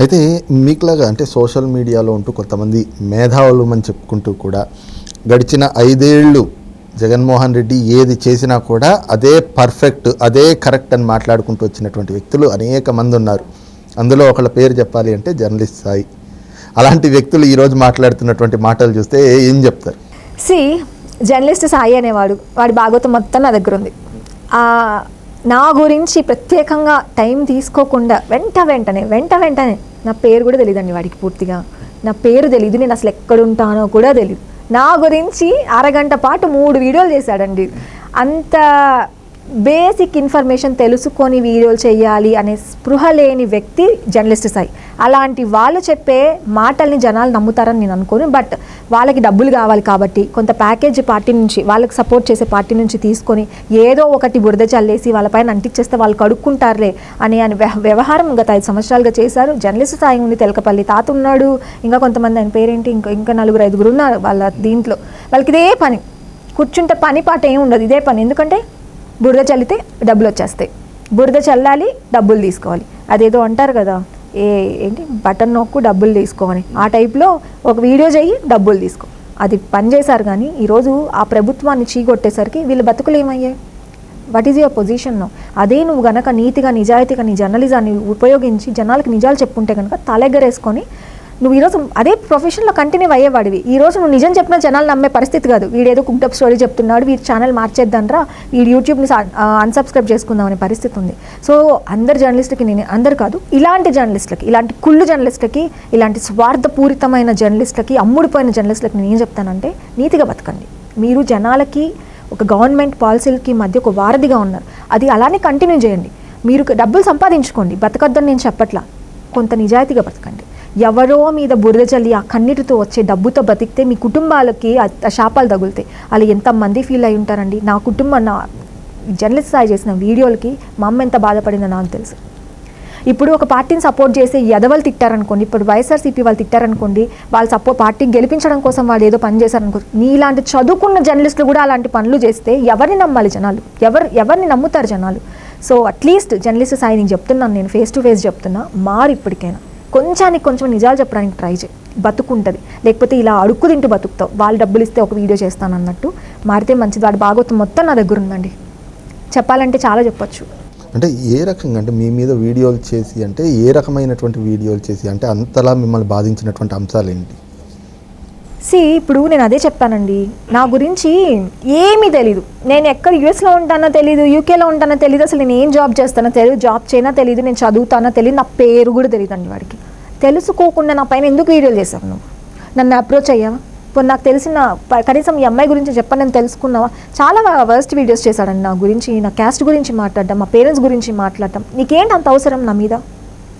అయితే మీకులాగా అంటే సోషల్ మీడియాలో ఉంటూ కొంతమంది మేధావులు అని చెప్పుకుంటూ కూడా గడిచిన ఐదేళ్ళు జగన్మోహన్ రెడ్డి ఏది చేసినా కూడా అదే పర్ఫెక్ట్ అదే కరెక్ట్ అని మాట్లాడుకుంటూ వచ్చినటువంటి వ్యక్తులు అనేక మంది ఉన్నారు. అందులో ఒకళ్ళ పేరు చెప్పాలి అంటే జర్నలిస్ట్ సాయి. అలాంటి వ్యక్తులు ఈరోజు మాట్లాడుతున్నటువంటి మాటలు చూస్తే ఏం చెప్తారు? సి జర్నలిస్ట్ సాయి అనేవాడు. వాడి భాగవతం మొత్తం నా దగ్గర ఉంది. నా గురించి ప్రత్యేకంగా టైం తీసుకోకుండా వెంట వెంటనే వెంట వెంటనే నా పేరు కూడా తెలియదండి వాడికి పూర్తిగా. నా పేరు తెలియదు నేను అసలు ఎక్కడుంటానో కూడా తెలియదు నా గురించి అరగంట పాటు మూడు వీడియోలు చేశాడండి. అంత బేసిక్ ఇన్ఫర్మేషన్ తెలుసుకొని వీడియోలు చేయాలి అనే స్పృహ లేని వ్యక్తి జర్నలిస్ట్ సాయి. అలాంటి వాళ్ళు చెప్పే మాటల్ని జనాలు నమ్ముతారని నేను అనుకోను. బట్ వాళ్ళకి డబ్బులు కావాలి కాబట్టి కొంత ప్యాకేజ్ పార్టీ నుంచి వాళ్ళకి సపోర్ట్ చేసే పార్టీ నుంచి తీసుకొని ఏదో ఒకటి బురద చల్లేసి వాళ్ళపైన అంటించేస్తే వాళ్ళు కడుక్కుంటారులే అనే అని వ్యవహారం గత ఐదు సంవత్సరాలుగా చేశారు. జర్నలిస్ట్ సాయి ఉంది తెలకపల్లి తాత ఉన్నాడు ఇంకా కొంతమంది ఆయన పేరేంటి ఇంకా ఇంకా నలుగురు ఐదుగురు ఉన్నారు వాళ్ళ దీంట్లో. వాళ్ళకి ఇదే పని. కూర్చుంటే పని పాట ఏమి ఉండదు ఇదే పని. ఎందుకంటే బురద చల్లితే డబ్బులు వచ్చేస్తాయి. బురద చల్లాలి డబ్బులు తీసుకోవాలి. అదేదో అంటారు కదా ఏ ఏంటి? బటన్ నొక్కు డబ్బులు తీసుకోమని. ఆ టైప్లో ఒక వీడియో చేయి డబ్బులు తీసుకో. అది పని చేశారు కానీ ఈరోజు ఆ ప్రభుత్వాన్ని చీగొట్టేసరికి వీళ్ళ బతుకులు ఏమయ్యాయి? వాట్ ఈజ్ యువర్ పొజిషన్ అదే నువ్వు గనక నీతిగా నిజాయితీగా నీ జర్నలిజాన్ని ఉపయోగించి జనాలకు నిజాలు చెప్పుంటే కనుక తలెగ్గరేసుకొని నువ్వు ఈరోజు అదే ప్రొఫెషన్లో కంటిన్యూ అయ్యేవాడివి. ఈ రోజు నువ్వు నిజం చెప్పిన జనాలు నమ్మే పరిస్థితి కాదు. వీడేదో కుక్డప్ స్టోరీ చెప్తున్నాడు వీడి ఛానల్ మార్చేద్దానరా వీడి యూట్యూబ్ని అన్సబ్స్క్రైబ్ చేసుకుందాం అనే పరిస్థితి ఉంది. సో అందరు జర్నలిస్టులకి నేను అందరు కాదు ఇలాంటి జర్నలిస్టులకి ఇలాంటి కుళ్ళు జర్నలిస్టులకి ఇలాంటి స్వార్థపూరితమైన జర్నలిస్టులకి అమ్ముడిపోయిన జర్నలిస్టులకి నేను ఏం చెప్తానంటే నీతిగా బతకండి. మీరు జనాలకి ఒక గవర్నమెంట్ పాలసీలకి మధ్య ఒక వారధిగా ఉన్నారు. అది అలానే కంటిన్యూ చేయండి. మీరు డబ్బులు సంపాదించుకోండి. బతకద్దని నేను చెప్పట్లా. కొంత నిజాయితీగా బతకండి. ఎవరో మీద బురద చల్లి ఆ కన్నీటితో వచ్చే డబ్బుతో బతికితే మీ కుటుంబాలకి ఆ శాపాలు తగులుతాయి. అలా ఎంతమంది ఫీల్ అయి ఉంటారండి? నా కుటుంబం నా జర్నలిస్ట్ స్థాయి చేసిన వీడియోలకి మా అమ్మ ఎంత బాధపడిందో నాకు తెలుసు. ఇప్పుడు ఒక పార్టీని సపోర్ట్ చేసి ఎదవలు తిట్టారనుకోండి ఇప్పుడు వైఎస్ఆర్సీపీ వాళ్ళు తిట్టారనుకోండి వాళ్ళు సపోర్ట్ పార్టీని గెలిపించడం కోసం వాళ్ళు ఏదో పని చేశారనుకో నీలాంటి చదువుకున్న జర్నలిస్టులు కూడా అలాంటి పనులు చేస్తే ఎవరిని నమ్మాలి జనాలు? ఎవరు ఎవరిని నమ్ముతారు జనాలు? సో అట్లీస్ట్ జర్నలిస్ట్ సాయి నేను చెప్తున్నాను నేను ఫేస్ టు ఫేస్ చెప్తున్నా మారు ఇప్పటికైనా కొంచానికి కొంచెం నిజాలు చెప్పడానికి ట్రై చేయి. బతుకుంటుంది. లేకపోతే ఇలా అడుక్కు తింటూ బతుకుతావు. వాళ్ళు డబ్బులు ఇస్తే ఒక వీడియో చేస్తాను అన్నట్టు. మారితే మంచిది. వాడి భాగవతం మొత్తం నా దగ్గర ఉందండి. చెప్పాలంటే చాలా చెప్పొచ్చు. అంటే ఏ రకంగా అంటే మీ మీద వీడియోలు చేసి అంటే ఏ రకమైనటువంటి వీడియోలు చేసి అంటే అంతలా మిమ్మల్ని బాధించినటువంటి అంశాలు ఏంటి సి ఇప్పుడు నేను అదే చెప్పానండి. నా గురించి ఏమీ తెలీదు. నేను ఎక్కడ యూఎస్లో ఉంటానో తెలీదు యూకేలో ఉంటానో తెలియదు అసలు నేను ఏం జాబ్ చేస్తానో తెలియదు జాబ్ చేయనా తెలియదు నేను చదువుతానో తెలియదు నా పేరు కూడా తెలియదు అండి వాడికి. తెలుసుకోకుండా నా పైన ఎందుకు వీడియోలు చేసావు నువ్వు? నన్ను అప్రోచ్ అయ్యావా? ఇప్పుడు నాకు తెలిసిన ప- కనీసం ఈ అమ్మాయి గురించి చెప్పని నేను తెలుసుకున్నావా? చాలా వర్స్ట్ వీడియోస్ చేశాడండి నా గురించి నా క్యాస్ట్ గురించి మాట్లాడడం మా పేరెంట్స్ గురించి మాట్లాడడం. నీకేంటి అంత అవసరం నా మీద?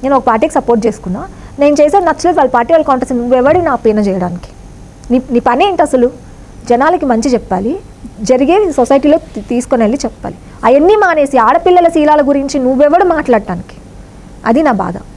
నేను ఒక పార్టీకి సపోర్ట్ చేసుకున్నా. నేను చేసేది నచ్చలేదు వాళ్ళ పార్టీ వాళ్ళ కాంటెస్ట్ నువ్వెవడి నా పైన చేయడానికి? నీ నీ పని ఏంటి అసలు? జనాలకి మంచి చెప్పాలి. జరిగే సొసైటీలో తీసుకొని వెళ్ళి చెప్పాలి. అవన్నీ మానేసి ఆడపిల్లల శీలాల గురించి నువ్వెవడు మాట్లాడటానికి? అది నా బాధ.